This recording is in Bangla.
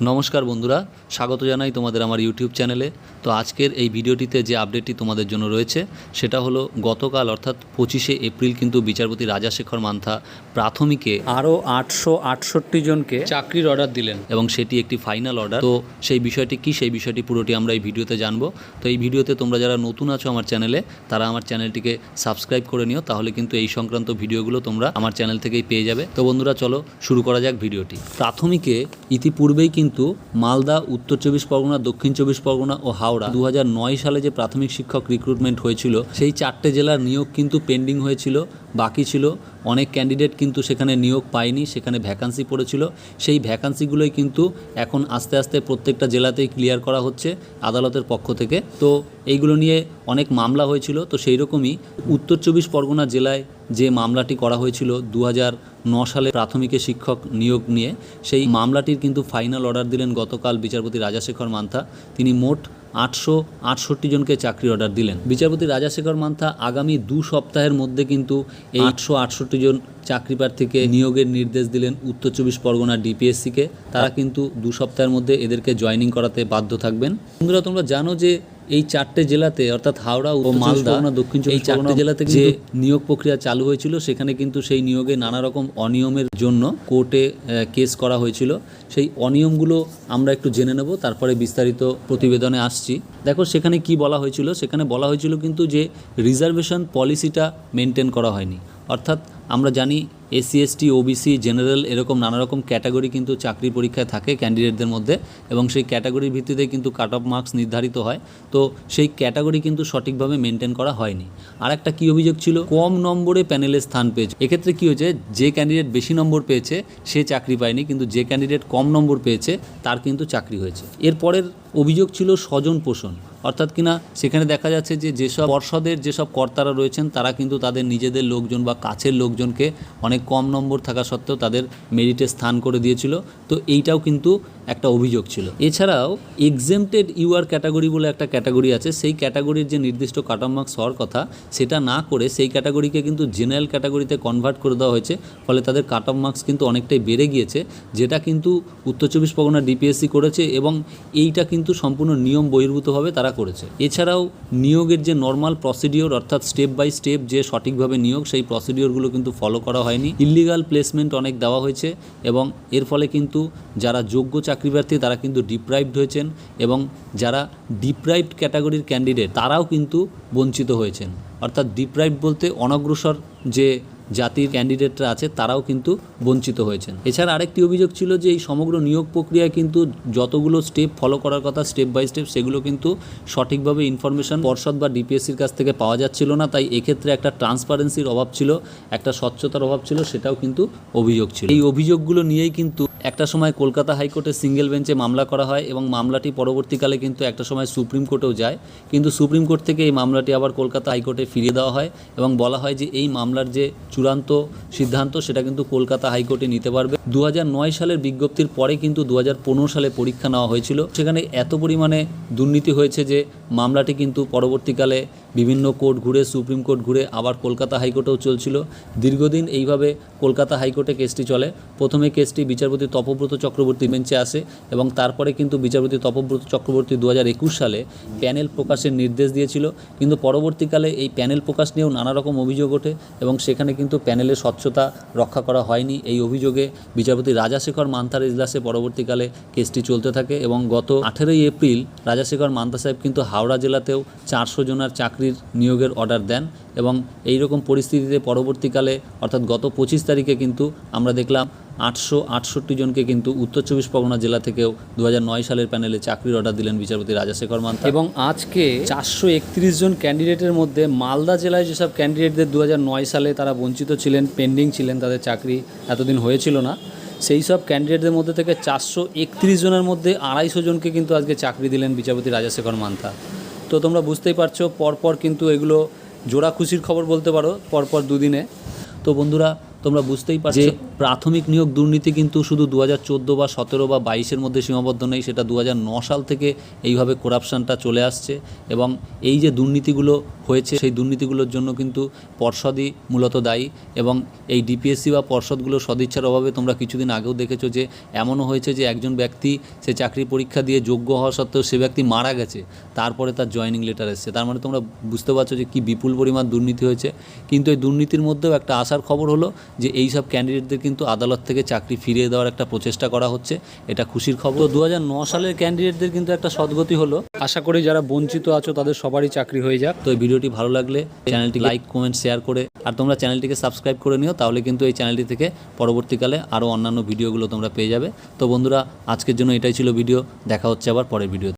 নমস্কার বন্ধুরা স্বাগত জানাই তোমাদের আমার ইউটিউব চ্যানেলে। তো আজকের এই ভিডিওটিতে যে আপডেটটি তোমাদের জন্য রয়েছে সেটা হলো গতকাল অর্থাৎ পঁচিশে এপ্রিল কিন্তু বিচারপতি রাজাশেখর মান্থা প্রাথমিকে আরও আটশো আটষট্টি জনকে চাকরির অর্ডার দিলেন এবং সেটি একটি ফাইনাল অর্ডার তো সেই বিষয়টি কি সেই বিষয়টি পুরোটি আমরা এই ভিডিওতে জানব। তো এই ভিডিওতে তোমরা যারা নতুন আছো আমার চ্যানেলে তারা আমার চ্যানেলটিকে সাবস্ক্রাইব করে নিও তাহলে কিন্তু এই সংক্রান্ত ভিডিওগুলো তোমরা আমার চ্যানেল থেকেই পেয়ে যাবে। তো বন্ধুরা চলো শুরু করা যাক ভিডিওটি। প্রাথমিকে ইতিপূর্বেই কিন্তু মালদা, উত্তর চব্বিশ পরগনা, দক্ষিণ চব্বিশ পরগনা ও হাওড়া দু হাজার নয় সালে যে প্রাথমিক শিক্ষক রিক্রুটমেন্ট হয়েছিল, সেই চারটে জেলার নিয়োগ কিন্তু পেন্ডিং হয়েছিল। বাকি ছিল। অনেক ক্যান্ডিডেট কিন্তু সেখানে নিয়োগ পায়নি, সেখানে ভ্যাকান্সি পড়েছিল। সেই ভ্যাকান্সিগুলোই কিন্তু এখন আস্তে আস্তে প্রত্যেকটা জেলাতেই ক্লিয়ার করা হচ্ছে আদালতের পক্ষ থেকে। তো এইগুলো নিয়ে অনেক মামলা হয়েছিল। তো সেই রকমই উত্তর চব্বিশ পরগনা জেলায় যে মামলাটি করা হয়েছিল দু সালে প্রাথমিকে শিক্ষক নিয়োগ নিয়ে, সেই মামলাটির কিন্তু ফাইনাল অর্ডার দিলেন গতকাল বিচারপতি রাজাশেখর মান্থা। তিনি মোট আটশো আটষট্টি জনকে চাকরি অর্ডার দিলেন। বিচারপতি রাজাশেখর মান্থা আগামী দু সপ্তাহের মধ্যে কিন্তু এই আটশো আটষট্টি জন চাকরি প্রার্থীকে নিয়োগের নির্দেশ দিলেন উত্তর চব্বিশ পরগনা ডিপিএসসিকে। তারা কিন্তু দু সপ্তাহের মধ্যে এদেরকে জয়নিং করাতে বাধ্য থাকবেন। বন্ধুরা, তোমরা জানো যে এই চারটে জেলাতে অর্থাৎ হাওড়া ও মালদা দক্ষিণ এই চারটে জেলাতে যে নিয়োগ প্রক্রিয়া চালু হয়েছিল সেখানে কিন্তু সেই নিয়োগে নানা রকম অনিয়মের জন্য কোর্টে কেস করা হয়েছিল। সেই অনিয়মগুলো আমরা একটু জেনে নেব তারপরে বিস্তারিত প্রতিবেদনে আসছি। দেখো সেখানে কি বলা হয়েছিল? সেখানে বলা হয়েছিল কিন্তু যে রিজার্ভেশন পলিসিটা মেনটেন করা হয়নি। অর্থাৎ আমরা জানি এসসি এসটি ওবিসি জেনারেল এরকম নানা রকম ক্যাটাগরি কিন্তু চাকরি পরীক্ষায় থাকে ক্যান্ডিডেটদের মধ্যে এবং সেই ক্যাটাগরির ভিত্তিতে কিন্তু কাট অফ মার্কস নির্ধারিত হয়। তো সেই ক্যাটাগরি কিন্তু সঠিকভাবে মেনটেন করা হয়নি। আর একটা কী অভিযোগ ছিল? কম নম্বরে প্যানেলে স্থান পেয়েছে। এক্ষেত্রে কী হয়েছে? যে ক্যান্ডিডেট বেশি নম্বর পেয়েছে, সে চাকরি পায়নি, কিন্তু যে ক্যান্ডিডেট কম নম্বর পেয়েছে, তার কিন্তু চাকরি হয়েছে। এরপরের অভিযোগ ছিল স্বজন পোষণ। অর্থাৎ কিনা সেখানে দেখা যাচ্ছে যে যেসব পর্ষদের যেসব কর্তারা রয়েছেন, তারা কিন্তু তাদের নিজেদের লোকজন বা কাছের লোকজনকে অনেক কম নম্বর থাকা সত্ত্বেও তাদের মেরিটে স্থান করে দিয়েছিল। তো এইটাও কিন্তু একটা অভিযোগ ছিল। এছাড়াও এক্সেমটেড ইউআর ক্যাটাগরি বলে একটা ক্যাটাগরি আছে। সেই ক্যাটাগরির যে নির্দিষ্ট কাট অফ মার্কস হওয়ার কথা, সেটা না করে সেই ক্যাটাগরিকে কিন্তু জেনারেল ক্যাটাগরিতে কনভার্ট করে দেওয়া হয়েছে। ফলে তাদের কাট অফ মার্কস কিন্তু অনেকটাই বেড়ে গিয়েছে, যেটা কিন্তু উত্তর চব্বিশ পরগনা ডিপিএসসি করেছে এবং এইটা কিন্তু সম্পূর্ণ নিয়ম বহির্ভূতভাবে তারা করেছে। এছাড়াও নিয়োগের যে নর্মাল প্রসিডিওর অর্থাৎ স্টেপ বাই স্টেপ যে সঠিকভাবে নিয়োগ, সেই প্রসিডিওরগুলো কিন্তু ফলো করা হয়নি। ইলিগাল প্লেসমেন্ট অনেক দেওয়া হয়েছে এবং এর ফলে কিন্তু যারা যোগ্য চাকরি প্রার্থী তারা কিন্তু ডিপ্রাইভড হয়েছেন এবং যারা ডিপ্রাইভড ক্যাটাগরির ক্যান্ডিডেট তারাও কিন্তু বঞ্চিত হয়েছেন। অর্থাৎ ডিপ্রাইভড বলতে অনগ্রসর যে জাতির ক্যান্ডিডেটরা আছে, তারাও কিন্তু বঞ্চিত হয়েছেন। এছাড়া আরেকটি অভিযোগ ছিল যে এই সমগ্র নিয়োগ প্রক্রিয়ায় কিন্তু যতগুলো স্টেপ ফলো করার কথা স্টেপ বাই স্টেপ সেগুলো কিন্তু সঠিকভাবে ইনফরমেশন পর্ষদ বা ডিপিএসসির কাছ থেকে পাওয়া যাচ্ছিল না। তাই এক্ষেত্রে একটা ট্রান্সপারেন্সির অভাব ছিল, একটা স্বচ্ছতার অভাব ছিল, সেটাও কিন্তু অভিযোগ ছিল। এই অভিযোগগুলো নিয়েই কিন্তু একটা সময় কলকাতা হাইকোর্টে সিঙ্গেল বেঞ্চে মামলা করা হয় এবং মামলাটি পরবর্তীকালে কিন্তু একটা সময় সুপ্রিম কোর্টেও যায়। কিন্তু সুপ্রিম কোর্ট থেকে এই মামলাটি আবার কলকাতা হাইকোর্টে ফিরিয়ে দেওয়া হয় এবং বলা হয় যে এই মামলার যে চূড়ান্ত সিদ্ধান্ত, সেটা কিন্তু কলকাতা হাইকোর্টে নিতে পারবে। দু হাজার নয় সালের বিজ্ঞপ্তির পরে কিন্তু দু হাজার পনেরো সালে পরীক্ষা নেওয়া হয়েছিল। সেখানে এত পরিমাণে দুর্নীতি হয়েছে যে মামলাটি কিন্তু পরবর্তীকালে বিভিন্ন কোর্ট ঘুরে, সুপ্রিম কোর্ট ঘুরে আবার কলকাতা হাইকোর্টেও চলছিল। দীর্ঘদিন এইভাবে কলকাতা হাইকোর্টে কেসটি চলে। প্রথমে কেসটি বিচারপতি তপব্রত চক্রবর্তী বেঞ্চে আসে এবং তারপরে কিন্তু বিচারপতি তপব্রত চক্রবর্তী দু হাজার একুশ সালে প্যানেল প্রকাশের নির্দেশ দিয়েছিল। কিন্তু পরবর্তীকালে এই প্যানেল প্রকাশ নিয়েও নানা রকম অভিযোগ ওঠে এবং সেখানে কিন্তু প্যানেলের স্বচ্ছতা রক্ষা করা হয়নি। এই অভিযোগে বিচারপতি রাজাশেখর মান্তার ইজলাসে পরবর্তীকালে কেসটি চলতে থাকে এবং গত আঠেরোই এপ্রিল রাজাশেখর মান্তা সাহেব কিন্তু হাওড়া জেলাতেও চারশো জনার চাকরির নিয়োগের অর্ডার দেন এবং এই রকম পরিস্থিতিতে পরবর্তীকালে, অর্থাৎ গত পঁচিশ তারিখে কিন্তু আমরা দেখলাম আটশো আটষট্টি জনকে কিন্তু উত্তর চব্বিশ পরগনা জেলা থেকেও দু হাজার নয় সালের প্যানেলে চাকরির অর্ডার দিলেন বিচারপতি রাজাশেখর মান্থা এবং আজকে চারশো একত্রিশ জন ক্যান্ডিডেটের মধ্যে মালদা জেলায় যেসব ক্যান্ডিডেটদের দু হাজার নয় সালে তারা বঞ্চিত ছিলেন পেন্ডিং ছিলেন, তাদের চাকরি এতদিন হয়েছিল না, সেই সব ক্যান্ডিডেটদের মধ্যে থেকে চারশো একত্রিশ জনের মধ্যে আড়াইশো জনকে কিন্তু আজকে চাকরি দিলেন বিচারপতি রাজাশেখর মান্থা তো তোমরা বুঝতেই পারছ, পরপর কিন্তু এগুলো জোড়া খুশির খবর বলতে পারো, পরপর দুদিনে। তো বন্ধুরা তোমরা বুঝতেই পারছ যে প্রাথমিক নিয়োগ দুর্নীতি কিন্তু শুধু দু হাজার চোদ্দ বা সতেরো বা বাইশের মধ্যে সীমাবদ্ধ নেই সেটা দু হাজার ন সাল থেকে এইভাবে করাপশানটা চলে আসছে এবং এই যে দুর্নীতিগুলো হয়েছে সেই দুর্নীতিগুলোর জন্য কিন্তু পর্ষদই মূলত দায়ী এবং এই ডিপিএসসি বা পর্ষদগুলোর সদিচ্ছার অভাবে তোমরা কিছুদিন আগেও দেখেছ যে এমনও হয়েছে যে একজন ব্যক্তি সে চাকরি পরীক্ষা দিয়ে যোগ্য হওয়া সত্ত্বেও সে ব্যক্তি মারা গেছে তারপরে তার জয়েনিং লেটার এসছে। তার মানে তোমরা বুঝতে পারছ যে কি বিপুল পরিমাণ দুর্নীতি হয়েছে। কিন্তু এই দুর্নীতির মধ্যেও একটা আশার খবর হলো যে এই সব ক্যান্ডিডেটদের কিন্তু আদালত থেকে চাকরি ফিরিয়ে দেওয়ার একটা প্রচেষ্টা করা হচ্ছে, এটা খুশির খবর। তো দু সালের ক্যান্ডিডেটদের কিন্তু একটা সদ্গতি হলো। আশা করি যারা বঞ্চিত আছো, তাদের সবারই চাকরি হয়ে যাক। তো এই ভিডিওটি ভালো লাগলে চ্যানেলটি লাইক কমেন্ট শেয়ার করে, আর তোমরা চ্যানেলটিকে সাবস্ক্রাইব করে নিও, তাহলে কিন্তু এই চ্যানেলটি থেকে পরবর্তীকালে আরও অন্যান্য ভিডিওগুলো তোমরা পেয়ে যাবে। তো বন্ধুরা, আজকের জন্য এটাই ছিল ভিডিও। দেখা হচ্ছে আবার পরের ভিডিও